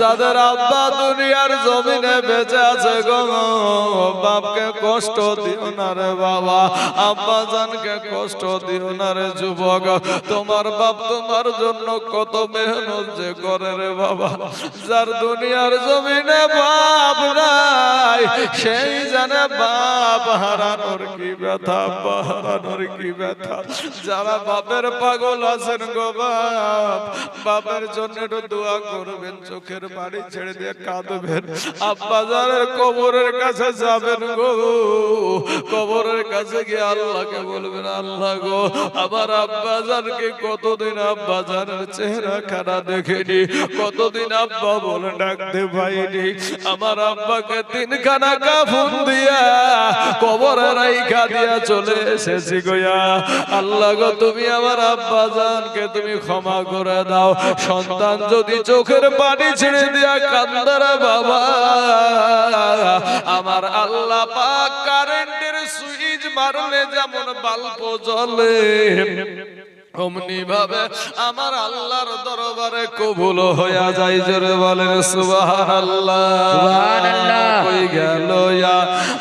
যাদের আব্বা দুনিয়ার জমিনে বেঁচে আছে গো, বাপকে কষ্ট দিও না রে বাবা, আব্বা জানকে কষ্ট দিও না রে যুবক। তোমার বাপ তোমার জন্য কত মেহনত যে করে রে বাবা। যার দুনিয়ার জমিনে বাপ নাই, সেই জানে বাপ যারা বাপের পাগল আছেন গো বাপ, বাপের জন্য একটু দোয়া করবেন, চোখের বাড়ি ছেড়ে দিয়ে কাঁদবেন। আব্বা যারের কবরের কাছে যাবেন গো, কবরের কাছে গিয়ে আল্লাহকে বলবেন, আল্লাহ গো, আমার আব্বা জানকে কতদিন আব্বা জানের চেহারা খানা দেখেনি? কতদিন আব্বা বলে ডাকতে পাইনি? আমার আব্বাকে তিনখানা কাফুন দিয়া কবরে রাইখা দিয়া চলে এসেছি গয়া। আল্লাহ গো, তুমি আমার আব্বা জানকে তুমি ক্ষমা করে দাও। সন্তান যদি চোখের পানি ছেড়ে দিয়া কান্দারা বাবা। আমার আল্লাহ পাক কারেন্টের সুইচ মারলে যেমন বাল্ব জ্বলে। অমনি ভাবে আমার আল্লাহর দরবারে কবুল হইয়া যায় জোরে বলেন সুবহানাল্লাহ। কই গেল ইয়া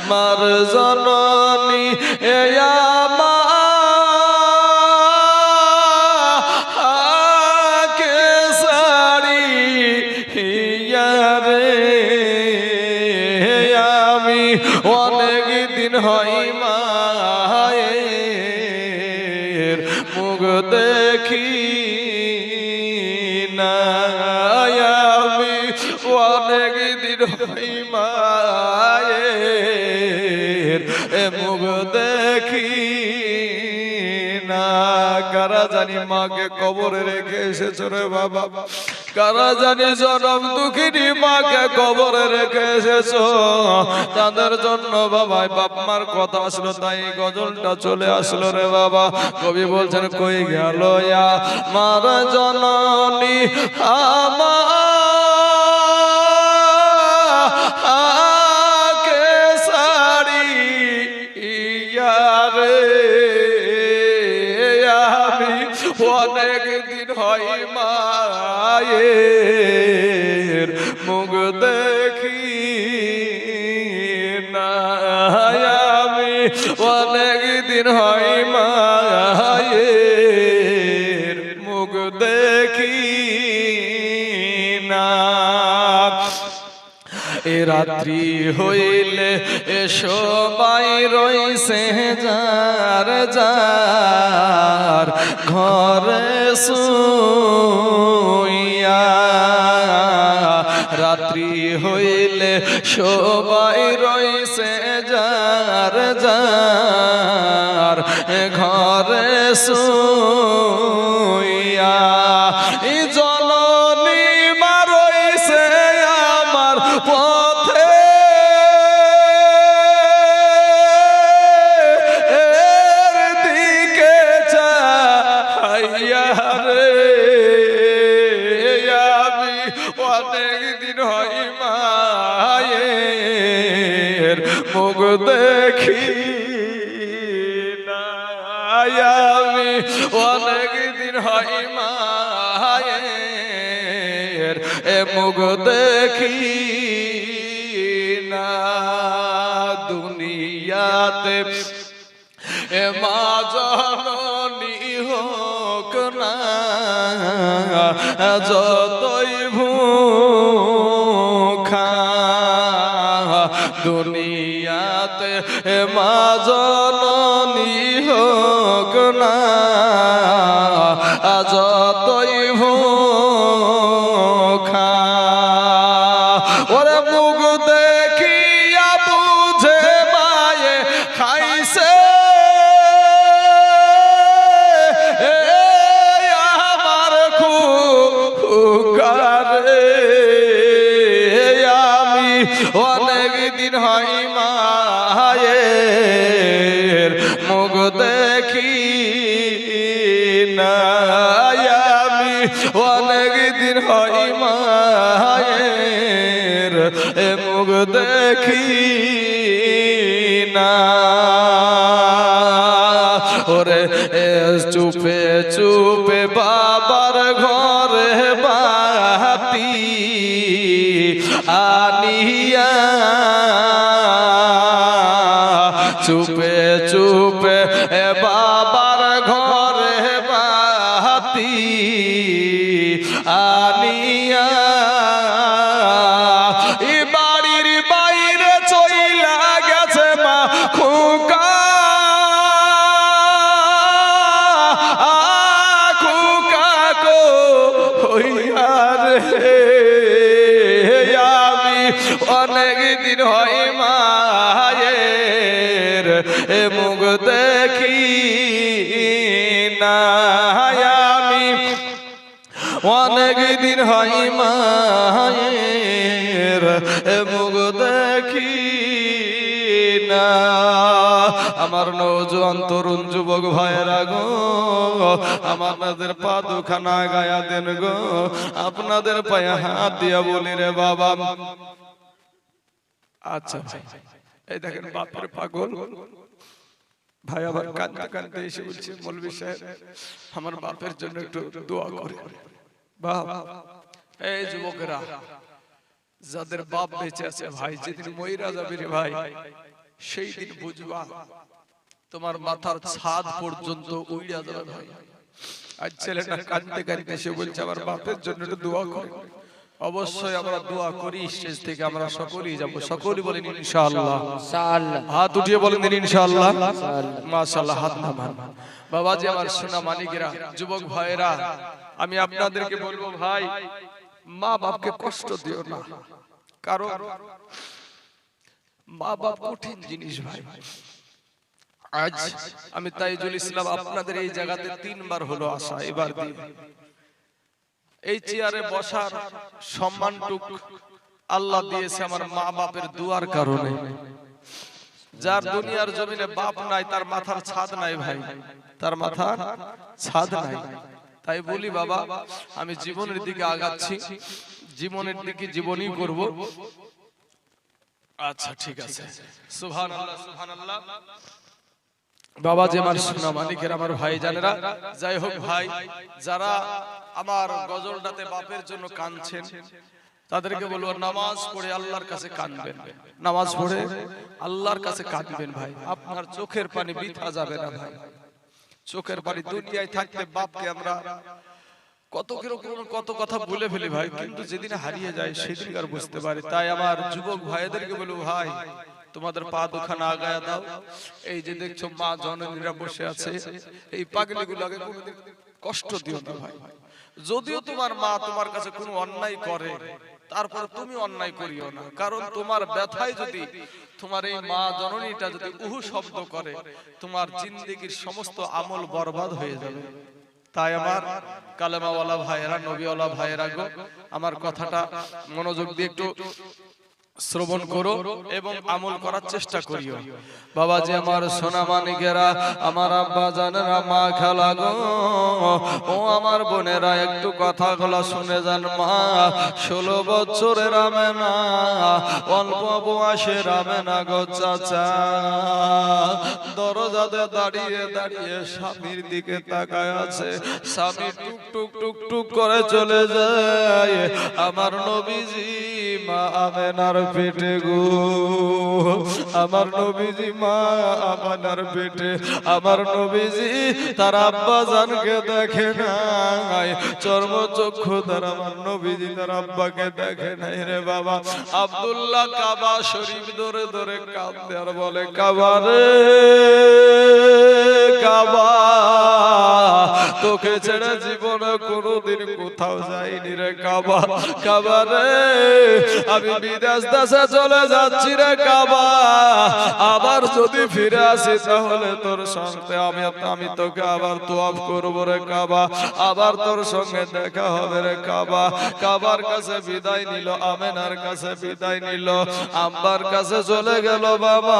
মার জননী এ মা মুখ দেখি না। কারা জানি মাকে কবরে রেখে এসেছ রে বাবা? কারা জানি জনম দুঃখিনী মাকে কবরে রেখে এসেছ। তাদের জন্য বাবা বাপ মার কথা আসলো, তাই গজলটা চলে আসলো রে বাবা। কবি বলছেন, কই গেল মার জননী? আমাকে মায়ের মুখ দেখি না আমি। অনেক দিন হয় মায়ের মুখ দেখি না এ রাত্রি হইলে সবাই রইছে যার যার ঘরে রাত্রি হইলে সবাই রইছে যার যার ঘরে শুইয়া মুখ দেখি না দুনিয়াতে। এ মা জননী হোক না যতই ভূখা দুনিয়াতে মা অনেক দিন হয় মায়ের এ মুখ দেখি না ওরে চুপে চুপে বাবার আমি অনেক দিন হয় মায়ের, এ মুখ দেখি না আমি। অনেক দিন হয় মায়ের, এ মুখ দেখি না। আমার নৌজোয়ান তরুণ যুবক ভাইয়েরা গো, আমাদের পা দুখানা গায়া দেন গো। আপনাদের পায়ে হাত দিয়া বলি রে বাবা। আচ্ছা এই দেখেন বাপের পাগল। ভাই আবার এসে বলছে মৌলবি সাহেব, আমার বাপের জন্য একটু দোয়া করে। বাপ, এই যুবকেরা, যাদের বাপ বেঁচে আছে ভাই, যেদিন মইরা যাবে রে ভাই সেই দিন বুঝবা তোমার মাথার ছাদ পর্যন্ত উইড়া যাবে ভাই আজ ছেলেটা কাঁদতে কাঁদতে সে বলছে আমার বাপের জন্য একটু দোয়া করে। অবশ্যই আমরা দোয়া করি স্টেজ থেকে আমরা সকলেই যাব। সকলেই বলেন ইনশাআল্লাহ। ইনশাআল্লাহ। হাত উঠিয়ে বলেন দিন ইনশাআল্লাহ। মাশাআল্লাহ হাত নামান। বাবাজি আমার সোনা মানিকেরা যুবক ভাইরা আমি আপনাদেরকে বলব ভাই মা বাপকে কষ্ট দিও না। কারণ মা বাপ কঠিন জিনিস ভাই। আজ আমি তাইজুল ইসলাম আপনাদের এই জায়গাতে তিনবার হলো আসা এবার এই চেয়ারে বসার সম্মানটুক আল্লাহ দিয়েছে আমার মা বাপের দুয়ার কারণে। যার দুনিয়ার জমিনে বাপ নাই, তার মাথার ছাদ নাই ভাই। তার মাথার ছাদ নাই। তাই বলি, বাবা, আমি জীবনের দিকে আগাচ্ছি। জীবনের দিকে জীবনই করব। আচ্ছা ঠিক আছে। সুবহানাল্লাহ সুবহানাল্লাহ। বাবা যে আমার সোনা মানিকের আমার ভাই জানেরা যাই হোক ভাই যারা আমার গজলটাতে বাপের জন্য কাঁদছেন তাদেরকে বলব নামাজ পড়ে আল্লাহর কাছে কাঁদবেন নামাজ পড়ে আল্লাহর কাছে কাঁদবেন ভাই। আপনার চোখের পানি বৃথা যাবে না ভাই। চোখের পানি দুনিয়ায় থাকতে বাপকে আমরা কত কীরকম কত কথা বলে ফেলি ভাই কিন্তু যেদিন হারিয়ে যায় সেদিন আর বুঝতে পারি। তাই আমার যুবক ভাইদেরকে বলব ভাই তোমাদের পা দুখানা আগায়া দাও। এই যে দেখছ মা জননীরা বসে আছে এই পাগলিগুলোকে কোনোদিন কষ্ট দিও না ভাই। যদিও তোমার মা তোমার কাছে কোনো অন্যায় করে তারপর তুমি অন্যায় করিও না। কারণ তোমার ব্যথায় যদি তোমার এই মা জননীটা যদি উহু শব্দ করে তোমার জিন্দেগির সমস্ত আমল বরবাদ হয়ে যাবে তাই আমার কালেমাওয়ালা ভাইয়েরা নবীওয়ালা ভাইয়েরা গো আমার কথাটা মনোযোগ দিয়ে একটু শ্রবণ করো এবং আমল করার চেষ্টা করিও। বাবা যে আমার সোনা মানিকেরা আমার আব্বা জানেরা মা খেলা গো। ও আমার বোনেরা একটু কথা গলা শুনে যান মা। ষোলো বছরের রামে না অল্প বয়সে রামে না গো চাচা। দরজাতে দাঁড়িয়ে দাঁড়িয়ে স্বামীর দিকে তাকায় আছে। স্বামী টুক টুক টুক টুক করে চলে যায়। আমার নবীজি মা আমেনার পেটে গো। আমার নবীজি মা, আমানার পেটে আমার নবীজি, তার আব্বা জানকে দেখে নাই। চর্ম চক্ষু তার আমার নবীজি, তার আব্বাকে দেখে নাই রে বাবা। আব্দুল্লাহ কাবা শরীফ ধরে ধরে কাঁদতে আর বলে, কাবা রে, কাবা, তোকে ছেড়ে জীবনে কোনোদিন কোথাও যাইনি রে কাবা। কাবা রে, আমি বিদেশ দেশে চলে যাচ্ছি রে কাবা। আবার যদি ফিরে আসি তাহলে তোর সঙ্গে আমি আমি তোকে আবার তোয়াব করব রে কাবা। আবার তোর সঙ্গে দেখা হবে রে কাবা। কাবার কাছে বিদায় নিল, আমেনার কাছে বিদায় নিল, আব্বার কাছে চলে গেল বাবা।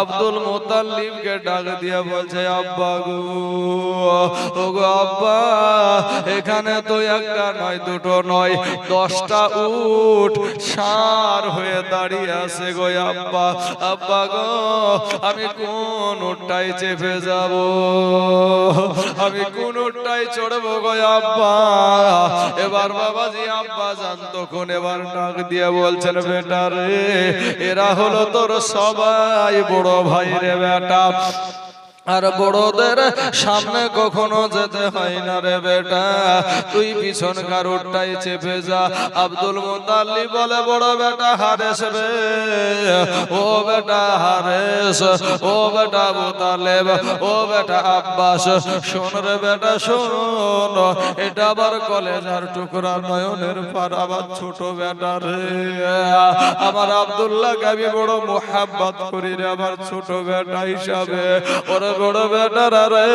আব্দুল মোতাল্লিমকে ডাক দিয়ে বলছে, আব্বা গো, ওগো আব্বা, এখানে তো একটা নয়, দুটো নয়, দশটা উট সার হয়ে দাঁড়িয়ে আছে গো আব্বা। আব্বা গো, আমি কোন উটটাই চেপে যাব? আমি কোন উটটাই চড়বো গো আব্বা? এবার বাবাজি আব্বা জান তখন এবার ডাক দিয়ে বলছেন, বেটা রে, এরা হলো তোর সবাই বড় ভাই রে বেটা। আর বড়দের সামনে কখনো যেতে হয় না রে বেটা। তুই পিছনকার উঠটাই চেপে যা। আব্দুল মুতাল্লি বলে বড় বেটা হারেস রে। ও বেটা হারেস। ও বেটা মুতালেব ও বেটা আব্বাস। শোন রে বেটা শোন। এটা আবার কলেজ আর টুকরা নয়নের পার আবার ছোট বেটা রে। আমার আব্দুল্লাহকে আমি বড় মোহাব্বত করি রে। আমার ছোট বেটা হিসাবে। ওরে বড় বেটারা রে।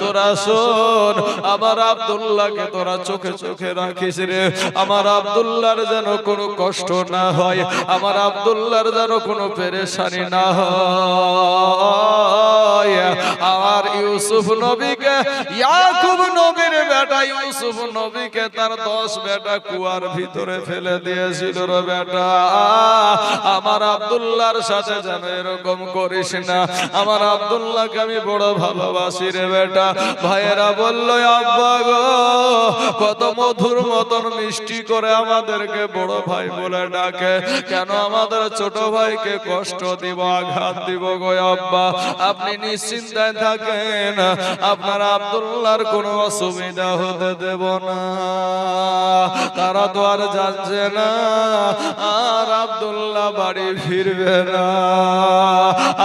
তোরা শোন, আমার আব্দুল্লাহকে তোরা চোখে চোখে রাখিস রে। আমার আব্দুল্লাহর যেন কোনো কষ্ট না হয়, আমার আব্দুল্লাহর যেন কোনো পেরেশানি না হয়। আমার ইউসুফ নবীকে, ইয়াকুব নবীর বেটা ইউসুফ নবীকে তার দশ বেটা কুয়ার ভিতরে ফেলে দিয়েছিল রে বেটা। আমার আব্দুল্লাহর সাথে যেন এরকম করিস না। আমার আব্দুল্লাহকে আমি বড় ভালোবাসি রে বেটা। ভাইয়েরা বলল আব্বা গো, কত মধুর মতন মিষ্টি করে আমাদেরকে বড় ভাই বলে ডাকে। কেন আমাদের ছোট ভাইকে কষ্ট দিব, আঘাত দিব গো আব্বা? আপনি নিশ্চিন্তায় থাকেন, আপনার আব্দুল্লাহর কোনো অসুবিধা হতে দেব না। তারা তো আর যাচ্ছে না, আর আব্দুল্লাহ বাড়ি ফিরবে না।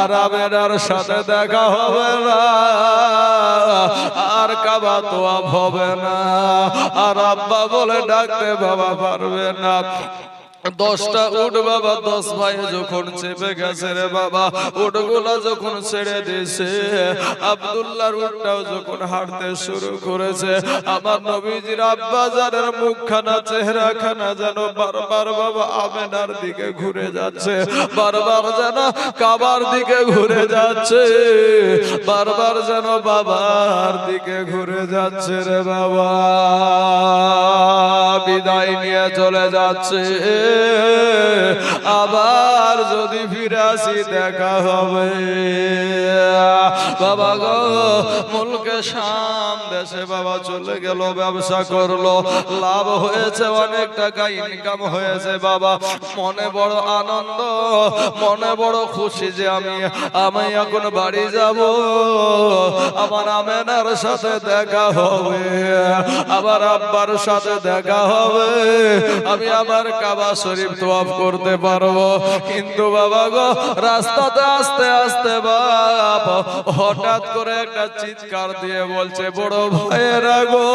আর আমেরার সাথে দেখা হবে না। আর কাবা তো হবে না। আর আব্বা বলে ডাকতে বাবা পারবে না। দশটা উঠ বাবা দশ ভাই যখন চেপে গেছে রে বাবা উঠগুলা যখন ছেড়ে দিয়েছে আব্দুল্লাহর উঠটাও যখন হাঁটতে শুরু করেছে আমার নবীজির আব্বাজারের মুখখানা চেহারা খানা যেন বারবার বাবা আমেনার দিকে ঘুরে যাচ্ছে বারবার যেন কাবার দিকে ঘুরে যাচ্ছে বারবার যেন বাবার দিকে ঘুরে যাচ্ছে রে বাবা বিদায় নিয়ে চলে যাচ্ছে আবার যদি ফিরে আসি, দেখা হবে। বাবা গো, মুলকে শাম দেশে বাবা চলে গেল, ব্যবসা করল। লাভ হয়েছে, অনেক টাকা ইনকাম হয়েছে বাবা। মনে বড় আনন্দ, মনে বড় খুশি যে আমি আমি এখন বাড়ি যাব। আমার আমেনার সাথে দেখা হবে, আবার আব্বার সাথে দেখা হবে। আমি আমার কাবা শরীফ তোয়াফ করতে পারব। কিন্তু বাবা গো, রাস্তাতে আস্তে আস্তে বাপ, হঠাৎ করে একটা চিৎকার দিয়ে বলছে, বড় ভাইয়েরা গো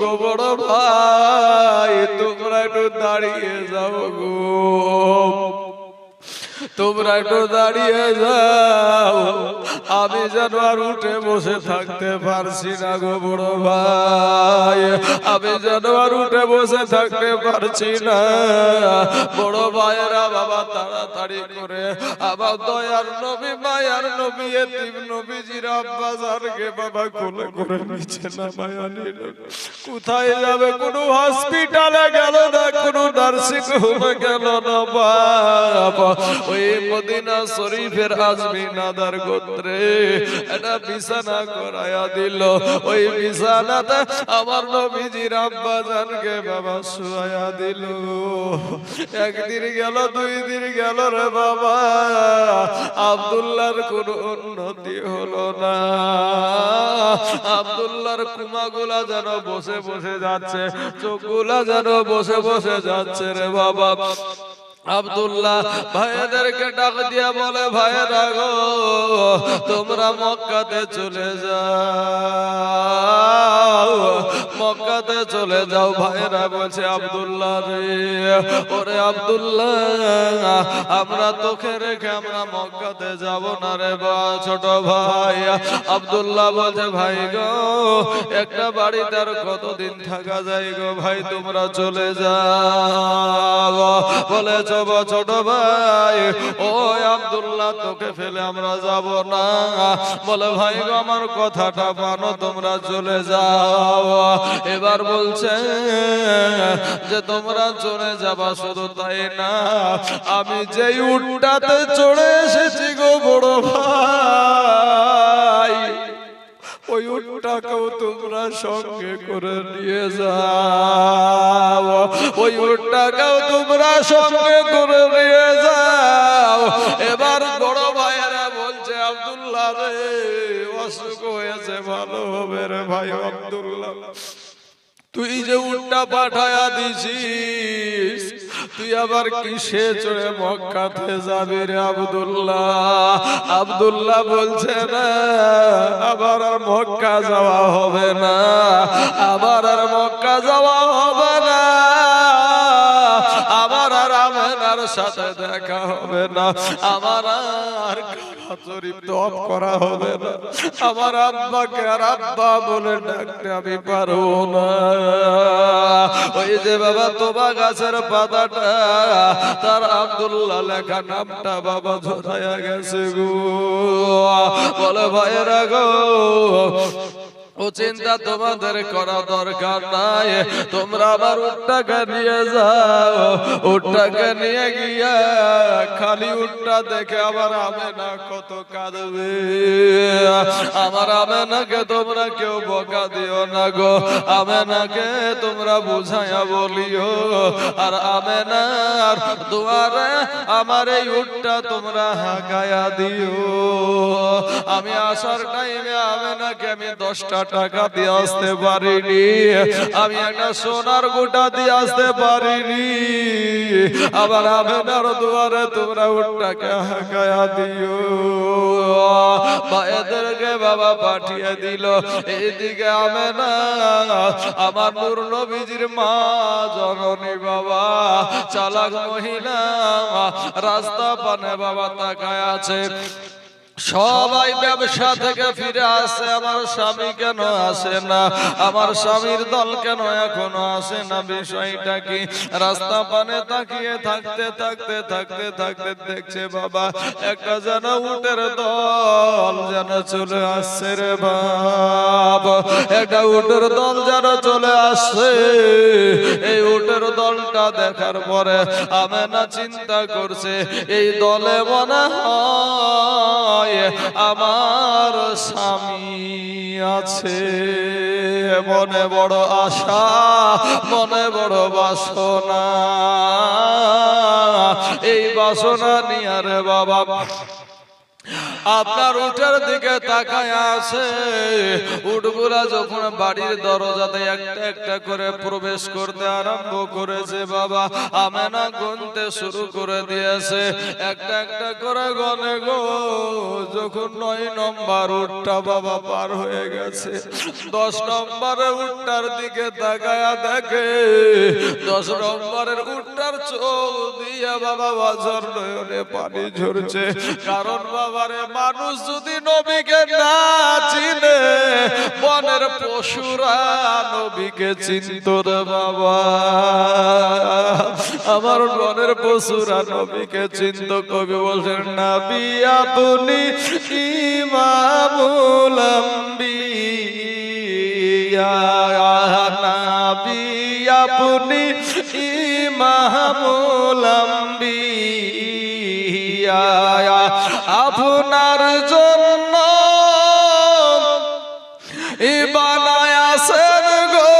গো বড় ভাই, তোমরা একটু দাঁড়িয়ে যাও গো। তোমরা একটু দাঁড়িয়ে যাও। আমি যেন আর উঠে বসে থাকতে পারছি না গো বড় ভাই। আমি যেন আর উঠে বসে থাকতে পারছি না। বড় ভাইয়েরা বাবা, তাড়াতাড়ি করে আবার দয়ার নবী, মায়ার নবী, এতিম নবীজির আব্বাজারকে বাবা, কোলে করে নিচে না মায়া কোথায় যাবে? কোনো হসপিটালে গেল না, কোনো নার্সিং হোমে গেল না বাবা। ওই মদিনা শরীফের আজমি নাদার গোত্রে। একটা বিছানা করায়া দিল। ওই বিছানাতে আমার নবীজির আব্বা জানকে বাবা শুয়ায়া দিল। একদিন গেল, দুই দিন গেল রে বাবা। আব্দুল্লাহর কোনো উন্নতি হলো না। আব্দুল্লাহর কুমাগুলা যেন বসে বসে যাচ্ছে, চোখগুলা যেন বসে বসে যাচ্ছে রে বাবা। আব্দুল্লাহ, ভাইদেরকে ডাক দিয়া বলে, ভাইয়েরা গো, তোমরা মক্কাতে চলে যাও, মক্কাতে চলে যাও। ভাইরা বলছে, আব্দুল্লাহ রে, ওরে আব্দুল্লাহ, আমরা তোকে রেখে আমরা মক্কাতে যাব না রে বা ছোট ভাই। আব্দুল্লাহ বলছে, ভাই গো, একটা বাড়িতে আর কতদিন থাকা যায় গো ভাই, তোমরা চলে যাও। বলে চব ছোট ভাই। ও আব্দুল্লাহ, তোকে ফেলে আমরা যাব না। বলে, ভাই গো, আমার কথাটা মানো, তোমরা চলে যাও। এবার বলছে যে, তোমরা চলে যাবা, শুধু তাই না, আমি যেই উটটাতে চড়ে এসেছি গো বড় ভাই। ওই উটটাকেও তোমরা সঙ্গে করে নিয়ে যাও। ওই উটটাকেও তোমরা সঙ্গে করে নিয়ে যাও। এবার বড় ভাইয়েরা বলছে, আব্দুল্লাহ রে, অসুখ হয়েছে, ভালো হবে রে ভাই আব্দুল্লাহ। তুই যে উটটা পাঠায়া দিছিস তুই আবার কিসে চড়ে মক্কাতে যাবি রে আবদুল্লাহ? আবদুল্লাহ বলছে, না, আবার আর মক্কা যাওয়া হবে না। আবার আর মক্কা যাওয়া হবে সাথে দেখা হবে না। আমার আর শরীফ তপ করা হবে না। আমার আব্বাকে আর আব্বা বলে ডাকতে আমি পারব না। ওই যে বাবা তোবা গাছের পাতাটা, তার আব্দুল্লাহ লেখা নামটা বাবা ধরাইয়া গেছে গো। বলে, ভাইয়েরা গো ও চিন্তা তোমাদের করা দরকার নাই। তোমরা আবার উটটাকে নিয়ে যাও। উটটাকে নিয়ে গিয়া খালি উটটা দেখে আবার আমে না কত কাঁদবে। আমার আমে নাকে তোমরা কেউ বকা দিও না গো। আমে নাকে তোমরা বুঝাইয়া বলিও। আর আমে আর দুয়ারে আমার এই উটটা তোমরা হাঁকায়া দিও। আমি আসার টাইমে আমে নাকে আমি দশটা টাকা দিয়ে আসতে পারিনি। আমি একটা সোনার গোটা দিয়ে আসতে পারিনি। আবার আমেনার দুয়ারে তোমরা উটটাকে হাঁকায়া দিও। ভাইদেরকে বাবা পাঠিয়ে দিল। এইদিকে আমেনা, আমার নূর নবীজির মা, জননী বাবা, চালাক মহিলা, রাস্তা পানে বাবা তাকায় আছে। সবাই ব্যবসা থেকে ফিরে আসে আমার স্বামী কেন আসে না? আমার স্বামীর দল কেন এখনও আসে না? বিষয়টা কি? রাস্তা পানে তাকিয়ে থাকতে থাকতে থাকতে থাকতে দেখছে বাবা একটা যেন উটের দল যেন চলে আসছে রে বাপ। একটা উটের দল যেন চলে আসছে এই উটের দলটা দেখার পরে আমি না চিন্তা করছে এই দলে মনে হয় আমার স্বামী আছে। মনে বড় আশা মনে বড় বাসনা। এই বাসনা নিয়ে আরে বাবা আপনার উঠের দিকে তাকায় আছে। উটগুলা যখন বাড়ির দরজাতে একটা একটা করে প্রবেশ করতে আরম্ভ করেছে, বাবা, আমেনা গুনতে শুরু করে দিয়েছে। একটা একটা করে গনে গো, যখন নয় নম্বর উটটা বাবা পার হয়ে গেছে, দশ নম্বরের উটটার দিকে তাকায়া দেখে, দশ নম্বরের উটটার চোখ দিয়ে বাবা বাজার নয়নে পানি ঝরছে। কারণ বাবারে মানুষ যদি নবীকে না চিনে, বনের পশুরা নবীকে চিনত রে বাবা। আমার বনের পশুরা নবীকে চিন্ত, কবি বলছেন, নাবি আপনি ইমামুল আম্বিয়া, নাবি আপনি ইমামুল আম্বিয়া, আপনার জন্য বানায় আসেন গো।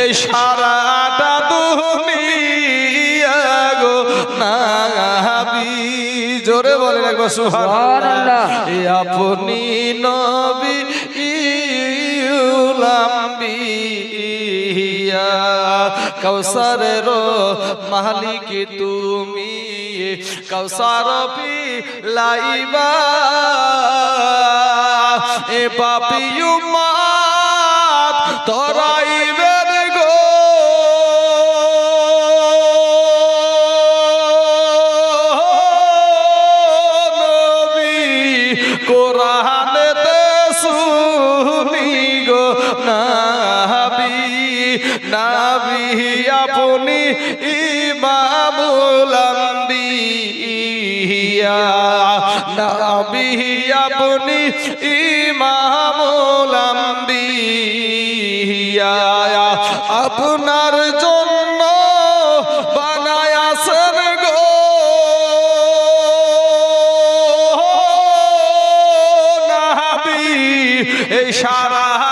এই সারাটা দুনিয়া গো, নাবি, জোরে বলে সুবহানাল্লাহ। এ আপনি নবী লাম্বিয়া কৌসারের মালিক তুমি কৌসার পি লাইবা এ পাপিয়ু মাত তরাইবেন আপনি ইমামুল আম্বিয়া আপনার জন্য বানায় গো। এই সারাটা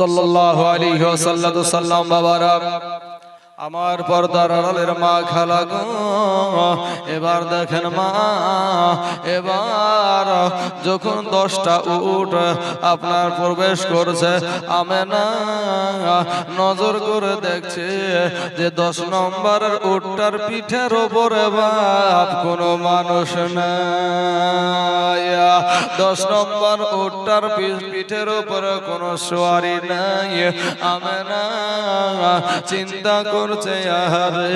সাল্লাল্লাহু আলাইহি ওয়াসাল্লাম সাল্লাম বাবারা। আমার পর্দার আড়ালের মা খালা গো। এবার দেখেন মা, এবার যখন দশটা উট আপনার প্রবেশ করছে আমেনা নজর করে দেখছে যে দশ নম্বরের উটটার পিঠের ওপরে বাপ কোনো মানুষ নাই। দশ নম্বর উটটার পি- পিঠের উপরে কোনো সোয়ারি নাই। আমেনা চিন্তা করছে আহারে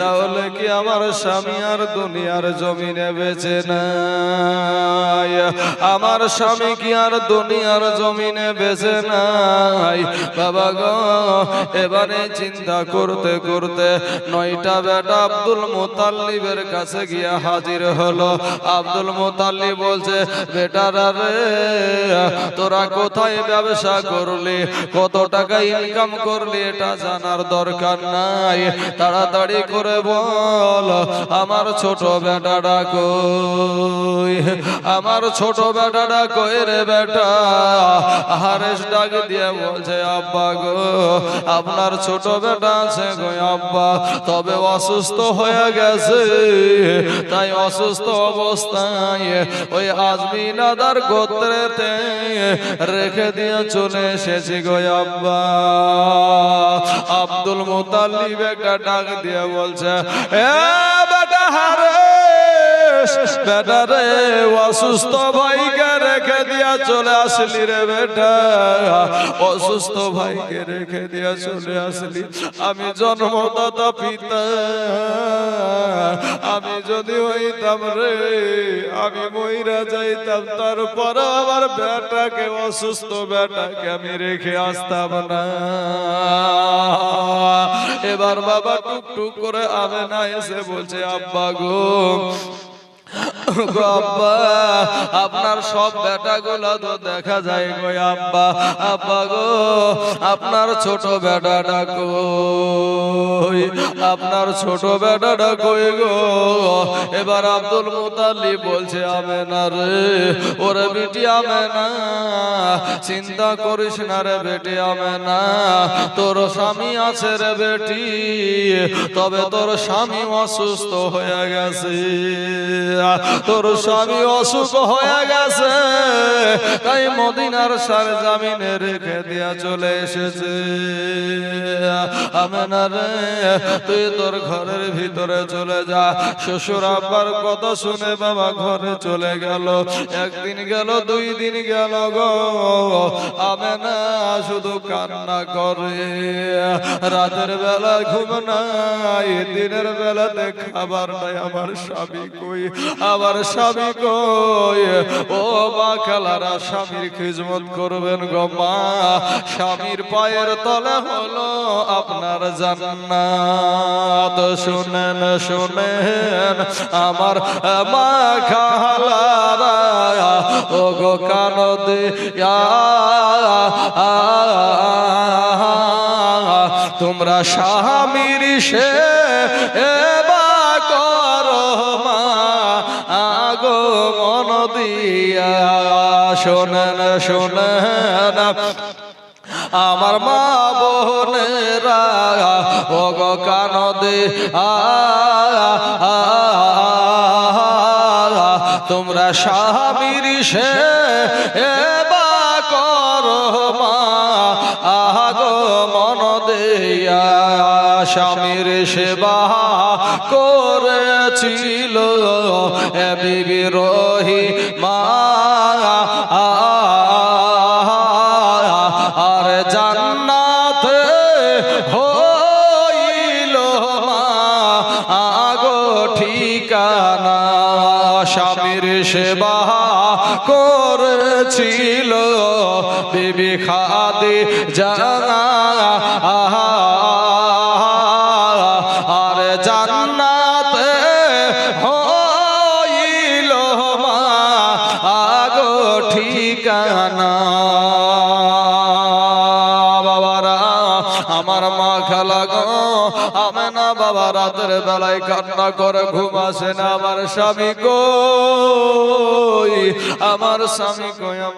তাহলে কি আমার স্বামী আর দুনিয়ার জমিনে বেঁচে নাই? আমার স্বামী কি আর দুনিয়ার জমিনে বেঁচে নাই? বাবা গো, এবারে চিন্তা করতে করতে নয়টা বেটা আব্দুল মোতাল্লিবের কাছে গিয়ে হাজির হলো। আব্দুল মোতাল্লি বলছে, বেটারা রে, তোরা কোথায় ব্যবসা করলি? কত টাকা ইনকাম করলি? এটা জানার দরকার নাই। তাড়াতাড়ি করে বল, আমার ছোট বেটাটা কই আমার ছোট বেটাটা কই রে বেটা। হারেস ডাক দিয়ে বলছে, আব্বা গো, আপনার ছোট বেটা আছে গো, আব্বা। তবে অসুস্থ হয়ে গেছে, তাই অসুস্থ অবস্থায় ওই আজমিনাদার গোত্রেতে রেখে দিয়ে চলে এসেছি গো, আব্বা। আব্দুল মুতাল্লিব একটা ডাক দিয়ে বলছে এ বেটা হারে! অসুস্থ ভাইকে রেখে দিয়া চলে আসলি রে বেটা। অসুস্থ ভাইকে রেখে দিয়া চলে আসলি। আমি জন্মদাতা পিতা। আমি যদি হইতাম রে, আমি মইরা যাইতাম। তারপর আমার বেটাকে, অসুস্থ বেটাকে আমি রেখে আসতাম না। এবার বাবা টুক টুক করে আবে না এসে বলছে, আব্বা গো আব্বা আপনার সব বেটা গুলো তো দেখা যায় গো আব্বা। আব্বা গো, আপনার ছোট বেটাটা কই? আপনার ছোট বেটাটা কই গো? এবার আব্দুল মুতাল্লি বলছে আমি না রে, ওরে বেটি আমি না চিন্তা করিস না রে বেটি আমি না তোর স্বামী আছে রে বেটি, তবে তোর স্বামী অসুস্থ হয়ে গেছে। তোর স্বামী অসুখ হয়ে গেছে, তাই মদিনার সার জামিনে রেখে দিয়া চলে এসেছে। আমেনা রে, তুই তোর ঘরের ভিতরে চলে যা। শ্বশুর আব্বার কথা শুনে বাবা ঘরে চলে গেল। একদিন গেল, দুই দিন গেল গো। আমেনা শুধু কান্না করে। রাতের বেলা ঘুম নাই, দিনের বেলাতে খাবার নাই। আমার স্বামী কই? আমার স্বামী ও মা খেলারা স্বামীর খিজমত করবেন গো মা। স্বামীর পায়ের তলে হলো আপনার জান্নাত। শুনেন শুনেন, আমার মা খালারা ও গো কান তোমরা স্বামীর সে এবা শোনেন শোনেন। আমার মা বোনেরা ও গো কানদে, তোমরা স্বামীর সে মা মন দেয়া স্বামীর সেবা এ বিবি রহি মা আর জান্নাতে হইল মা। আগো ঠিকানা, স্বামীর সেবা করেছিল। বিবি খাদি জানা রাতের বেলায় কান্না করে ঘুম আসে না আমার স্বামী কই আমার স্বামী কই